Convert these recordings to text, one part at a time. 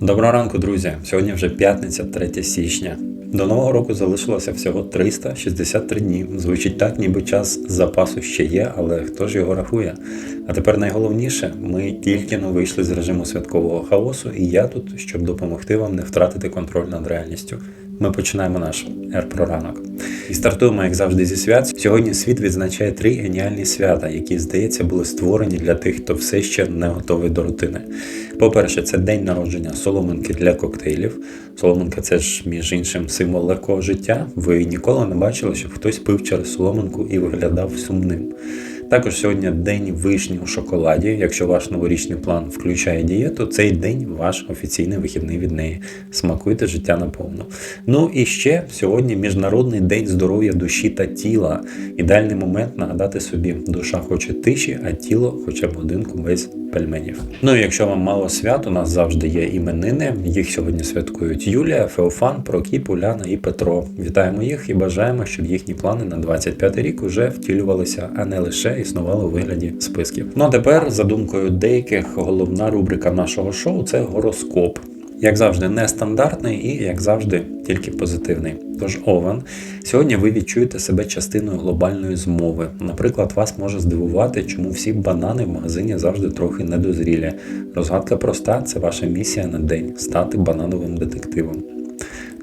Доброго ранку, друзі! Сьогодні вже п'ятниця, 3 січня. До нового року залишилося всього 363 дні. Звучить так, ніби час запасу ще є, але хто ж його рахує? А тепер найголовніше, ми тільки но вийшли з режиму святкового хаосу, і я тут, щоб допомогти вам не втратити контроль над реальністю. Ми починаємо наш ер-проранок. І стартуємо, як завжди, зі свят. Сьогодні світ відзначає три геніальні свята, які, здається, були створені для тих, хто все ще не готовий до рутини. По-перше, це день народження соломинки для коктейлів. Соломинка це ж, між іншим, символ легкого життя. Ви ніколи не бачили, щоб хтось пив через соломинку і виглядав сумним. Також сьогодні день вишні у шоколаді. Якщо ваш новорічний план включає дієту, цей день ваш офіційний вихідний від неї. Смакуйте життя наповну. Ну і ще сьогодні Міжнародний день здоров'я душі та тіла. Ідеальний момент нагадати собі, душа хоче тиші, а тіло хоче будинку без пельменів. Ну і якщо вам мало свят, у нас завжди є іменини. Їх сьогодні святкують Юлія, Феофан, Прокіп, Уляна і Петро. Вітаємо їх і бажаємо, щоб їхні плани на 25 рік уже втілювалися, а не лише існували у вигляді списків. Ну а тепер, за думкою деяких, головна рубрика нашого шоу це гороскоп. Як завжди, нестандартний і, як завжди, тільки позитивний. Тож, Овен, сьогодні ви відчуєте себе частиною глобальної змови. Наприклад, вас може здивувати, чому всі банани в магазині завжди трохи недозрілі. Розгадка проста це ваша місія на день стати банановим детективом.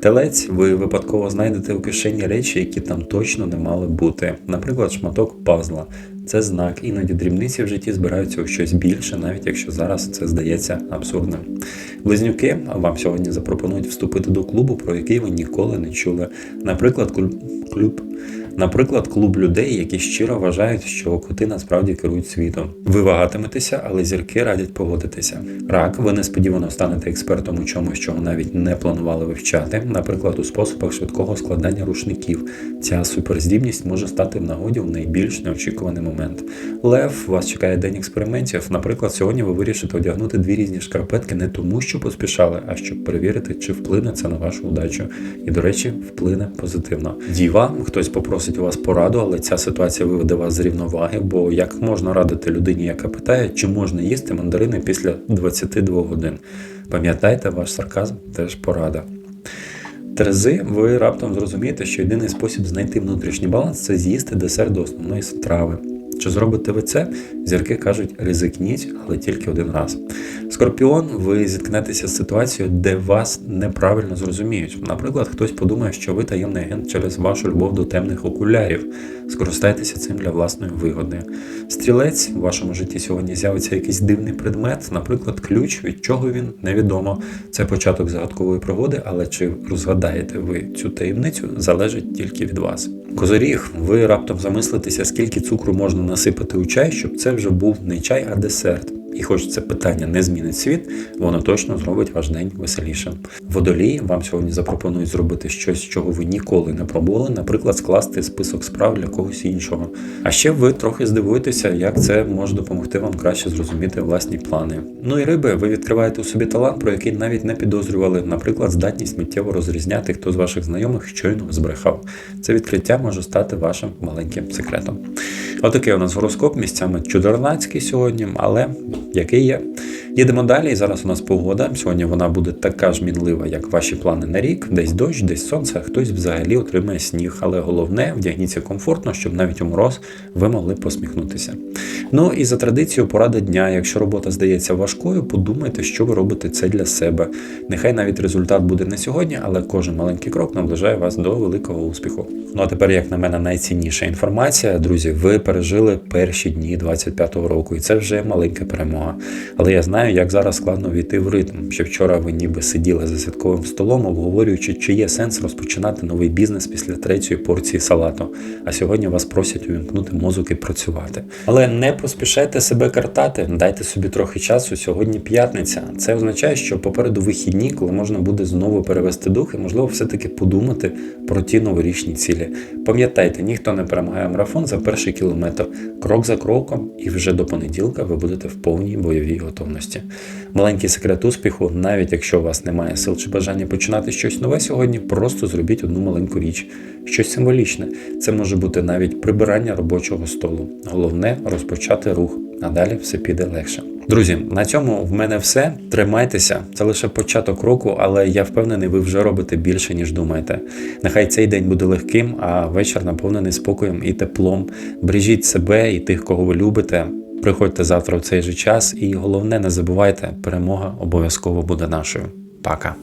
Телець, ви випадково знайдете у кишені речі, які там точно не мали бути. Наприклад, шматок пазла. Це знак, іноді дрібниці в житті збираються у щось більше, навіть якщо зараз це здається абсурдним. Близнюки вам сьогодні запропонують вступити до клубу, про який ви ніколи не чули. Наприклад, клуб-. Наприклад, клуб людей, які щиро вважають, що коти насправді керують світом. Ви вагатиметеся, але зірки радять погодитися. Рак, ви несподівано станете експертом у чомусь, чого навіть не планували вивчати, наприклад, у способах швидкого складання рушників. Ця суперздібність може стати в нагоді в найбільш неочікуваний момент. Лев, вас чекає день експериментів. Наприклад, сьогодні ви вирішите одягнути дві різні шкарпетки не тому, що поспішали, а щоб перевірити, чи вплине це на вашу удачу. І, до речі, вплине позитивно. Діва, хтось попросить у вас пораду, але ця ситуація виведе вас з рівноваги, бо як можна радити людині, яка питає, чи можна їсти мандарини після 22 годин. Пам'ятайте, ваш сарказм теж порада. Терези, ви раптом зрозумієте, що єдиний спосіб знайти внутрішній баланс це з'їсти десерт до основної страви. Чи зробите ви це? Зірки кажуть, ризикніть, але тільки один раз. Скорпіон, ви зіткнетеся з ситуацією, де вас неправильно зрозуміють. Наприклад, хтось подумає, що ви таємний агент через вашу любов до темних окулярів. Скористайтеся цим для власної вигоди. Стрілець, в вашому житті сьогодні з'явиться якийсь дивний предмет, наприклад, ключ, від чого він невідомо. Це початок загадкової пригоди, але чи розгадаєте ви цю таємницю, залежить тільки від вас. Козоріг, ви раптом замислитеся, скільки цукру можна насипати у чай, щоб це вже був не чай, а десерт. І хоч це питання не змінить світ, воно точно зробить ваш день веселішим. Водолій вам сьогодні запропонують зробити щось, чого ви ніколи не пробували, наприклад, скласти список справ для когось іншого. А ще ви трохи здивуєтеся, як це може допомогти вам краще зрозуміти власні плани. Ну і риби, ви відкриваєте у собі талант, про який навіть не підозрювали, наприклад, здатність миттєво розрізняти, хто з ваших знайомих щойно збрехав. Це відкриття може стати вашим маленьким секретом. Отакий у нас гороскоп місцями чудернацький сьогодні, але який є. Їдемо далі. І зараз у нас погода. Сьогодні вона буде така ж мінлива, як ваші плани на рік. Десь дощ, десь сонце, хтось взагалі отримає сніг. Але головне, вдягніться комфортно, щоб навіть у мороз ви могли посміхнутися. Ну і за традицією, порада дня. Якщо робота здається важкою, подумайте, що ви робите це для себе. Нехай навіть результат буде не сьогодні, але кожен маленький крок наближає вас до великого успіху. Ну а тепер, як на мене, найцінніша інформація, друзі, ви пережили перші дні 25-го року, і це вже маленька перемога. Але я знаю, як зараз складно війти в ритм. Ще вчора ви ніби сиділи за святковим столом, обговорюючи, чи є сенс розпочинати новий бізнес після третьої порції салату. А сьогодні вас просять увімкнути мозок і працювати. Але не поспішайте себе картати, дайте собі трохи часу. Сьогодні п'ятниця. Це означає, що попереду вихідні, коли можна буде знову перевести дух і, можливо, все-таки подумати про ті новорічні цілі. Пам'ятайте, ніхто не перемагає марафон за перший кілометр, крок за кроком, і вже до понеділка ви будете в повній бойовій готовності місці. Маленький секрет успіху, навіть якщо у вас немає сил чи бажання починати щось нове сьогодні, просто зробіть одну маленьку річ, щось символічне. Це може бути навіть прибирання робочого столу. Головне розпочати рух, а далі все піде легше. Друзі, на цьому в мене все. Тримайтеся, це лише початок року, але я впевнений, ви вже робите більше, ніж думаєте. Нехай цей день буде легким, а вечір наповнений спокоєм і теплом. Бріжіть себе і тих, кого ви любите. Приходьте завтра в цей же час, і головне, не забувайте, перемога обов'язково буде нашою. Пока!